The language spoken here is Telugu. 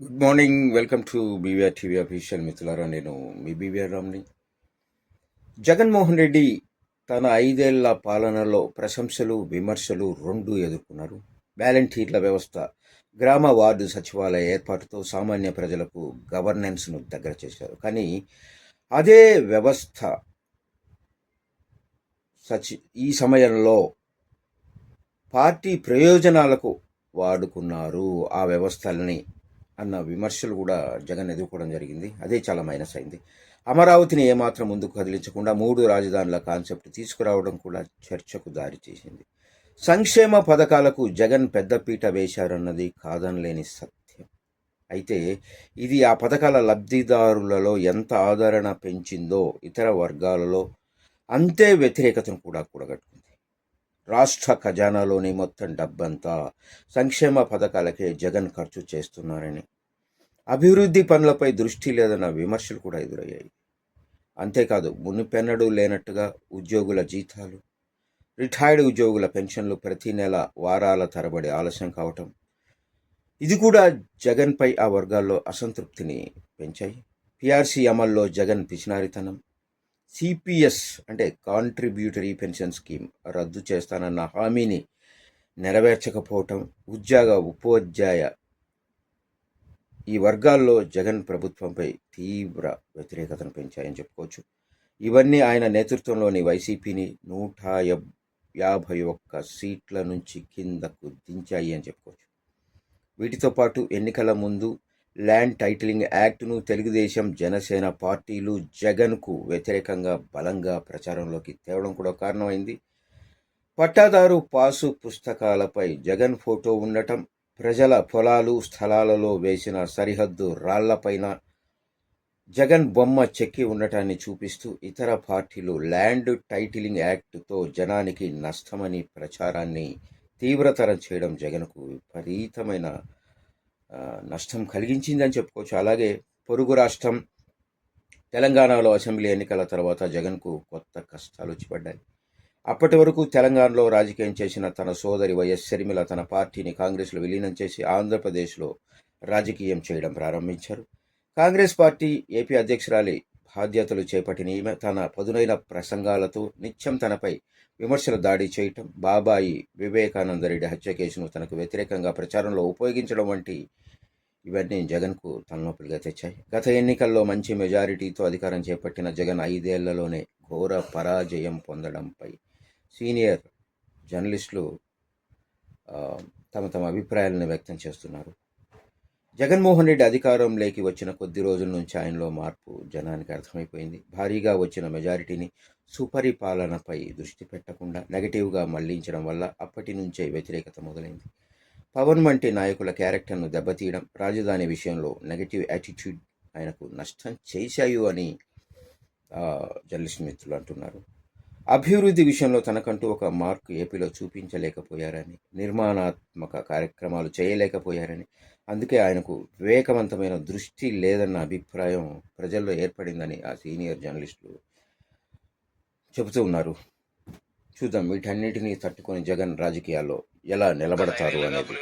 Good morning welcome to BVR TV official మిత్రులారా నేను మీ బీవీఆర్ రామ్ని జగన్మోహన్ రెడ్డి తన ఐదేళ్ళ పాలనలో ప్రశంసలు విమర్శలు రెండు ఎదుర్కొన్నారు. వాలంటీర్ల వ్యవస్థ గ్రామ వార్డు సచివాలయ ఏర్పాటుతో సామాన్య ప్రజలకు గవర్నెన్స్ను దగ్గర చేశారు. కానీ అదే వ్యవస్థ సచి ఈ సమయంలో పార్టీ ప్రయోజనాలకు వాడుకున్నారు. ఆ వ్యవస్థల్ని అన్న విమర్శలు కూడా జగన్ ఎదుర్కోవడం జరిగింది. అదే చాలా మైనస్ అయింది. అమరావతిని ఏమాత్రం ముందుకు కదిలించకుండా మూడు రాజధానుల కాన్సెప్ట్ తీసుకురావడం కూడా చర్చకు దారి చేసింది. సంక్షేమ పథకాలకు జగన్ పెద్దపీట వేశారన్నది కాదనలేని సత్యం. అయితే ఇది ఆ పథకాల లబ్ధిదారులలో ఎంత ఆదరణ పెంచిందో ఇతర వర్గాలలో అంతే వ్యతిరేకతను కూడా కూడగట్టుకుంది. రాష్ట్ర ఖజానాలోని మొత్తం డబ్బంతా సంక్షేమ పథకాలకే జగన్ ఖర్చు చేస్తున్నారని. అభివృద్ధి పనులపై దృష్టి లేదన్న విమర్శలు కూడా ఎదురయ్యాయి. అంతేకాదు మునిపెన్నడూ లేనట్టుగా ఉద్యోగుల జీతాలు రిటైర్డ్ ఉద్యోగుల పెన్షన్లు ప్రతి నెల వారాల తరబడి ఆలస్యం కావటం ఇది కూడా జగన్పై ఆ వర్గాల్లో అసంతృప్తిని పెంచాయి. పిఆర్సీ అమల్లో జగన్ పిచినారితనం సిపిఎస్ అంటే కాంట్రిబ్యూటరీ పెన్షన్ స్కీమ్ రద్దు చేస్తానన్న హామీని నెరవేర్చకపోవటం ఉద్యోగ ఉపాధ్యాయ ఈ వర్గాల్లో జగన్ ప్రభుత్వంపై తీవ్ర వ్యతిరేకతను పెంచాయని చెప్పుకోవచ్చు. ఇవన్నీ ఆయన నేతృత్వంలోని వైసీపీని నూట యాభై ఒక్క సీట్ల నుంచి కిందకు దించాయి అని చెప్పుకోవచ్చు. వీటితో పాటు ఎన్నికల ముందు ల్యాండ్ టైటిలింగ్ యాక్ట్ను తెలుగుదేశం జనసేన పార్టీలు జగన్కు వ్యతిరేకంగా బలంగా ప్రచారంలోకి తేవడం కూడా కారణమైంది. పట్టాదారు పాసు పుస్తకాలపై జగన్ ఫోటో ఉండటం ప్రజల పొలాలు స్థలాలలో వేసిన సరిహద్దు రాళ్ళపైన జగన్ బొమ్మ చెక్కి ఉండటాన్ని చూపిస్తూ ఇతర పార్టీలు ల్యాండ్ టైటిలింగ్ యాక్ట్తో జనానికి నష్టమని ప్రచారాన్ని తీవ్రతరం చేయడం జగన్కు విపరీతమైన నష్టం కలిగించిందని చెప్పుకోవచ్చు. అలాగే పొరుగు రాష్ట్రం తెలంగాణలో అసెంబ్లీ ఎన్నికల తర్వాత జగన్కు కొత్త కష్టాలు వచ్చిపడ్డాయి అప్పటి వరకు తెలంగాణలో రాజకీయం చేసిన తన సోదరి వైఎస్ షర్మిల తన పార్టీని కాంగ్రెస్లో విలీనం చేసి ఆంధ్రప్రదేశ్లో రాజకీయం చేయడం ప్రారంభించారు. కాంగ్రెస్ పార్టీ ఏపీ అధ్యక్షురాలి బాధ్యతలు చేపట్టిన ఈమె తన పదునైన ప్రసంగాలతో నిత్యం తనపై విమర్శల దాడి చేయటం బాబాయి వివేకానందరెడ్డి హత్య కేసును తనకు వ్యతిరేకంగా ప్రచారంలో ఉపయోగించడం వంటి ఇవన్నీ జగన్కు తలనొప్పులుగా తెచ్చాయి. గత ఎన్నికల్లో మంచి మెజారిటీతో అధికారం చేపట్టిన జగన్ ఐదేళ్ళలోనే ఘోర పరాజయం పొందడంపై సీనియర్ జర్నలిస్టులు తమ తమ అభిప్రాయాలను వ్యక్తం చేస్తున్నారు. జగన్మోహన్ రెడ్డి అధికారంలోకి వచ్చిన కొద్ది రోజుల నుంచి ఆయనలో మార్పు జనానికి అర్థమైపోయింది. భారీగా వచ్చిన మెజారిటీని సుపరిపాలనపై దృష్టి పెట్టకుండా నెగటివ్గా మళ్ళించడం వల్ల అప్పటి నుంచే వ్యతిరేకత మొదలైంది. పవన్ వంటి నాయకుల క్యారెక్టర్ను దెబ్బతీయడం రాజధాని విషయంలో నెగటివ్ యాటిట్యూడ్ ఆయనకు నష్టం చేశాయు అని జర్నలిస్ట్ మిత్రులు అంటున్నారు. అభివృద్ధి విషయంలో తనకంటూ ఒక మార్కు ఏపీలో చూపించలేకపోయారని నిర్మాణాత్మక కార్యక్రమాలు చేయలేకపోయారని అందుకే ఆయనకు వివేకవంతమైన దృష్టి లేదన్న అభిప్రాయం ప్రజల్లో ఏర్పడిందని ఆ సీనియర్ జర్నలిస్టులు చెబుతూ ఉన్నారు. చూద్దాం వీటన్నిటినీ తట్టుకొని జగన్ రాజకీయాల్లో ఎలా నిలబడతారు అనేది.